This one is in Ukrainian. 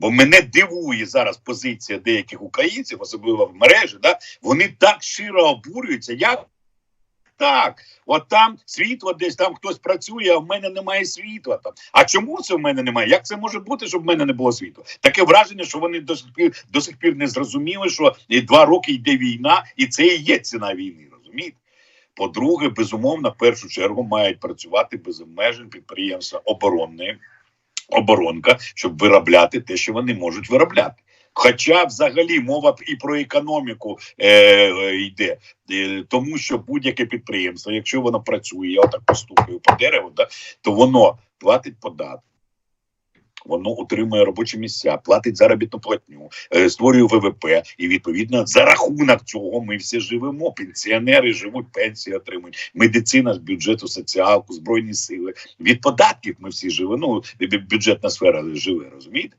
Бо мене дивує зараз позиція деяких українців, особливо в мережі, да, вони так щиро обурюються. Як так? От там світло десь, там хтось працює, а в мене немає світла. Там. А чому це в мене немає? Як це може бути, щоб в мене не було світла? Таке враження, що вони до сих пір до сих пір не зрозуміли, що два роки йде війна, і це і є ціна війни. Розумієте? По-друге, безумовно, в першу чергу мають працювати без обмежень підприємства оборонної оборонка, щоб виробляти те, що вони можуть виробляти. Хоча взагалі мова і про економіку е, е, йде, е, тому що будь-яке підприємство, якщо воно працює, я отак постукаю по дереву, да, то воно платить податки. Воно отримує робочі місця, платить заробітну платню, е, створює ВВП, і відповідно за рахунок цього ми всі живемо. Пенсіонери живуть, пенсії отримують, медицина з бюджету, соціалку, збройні сили. Від податків ми всі живемо. Ну бюджетна сфера живе, розумієте?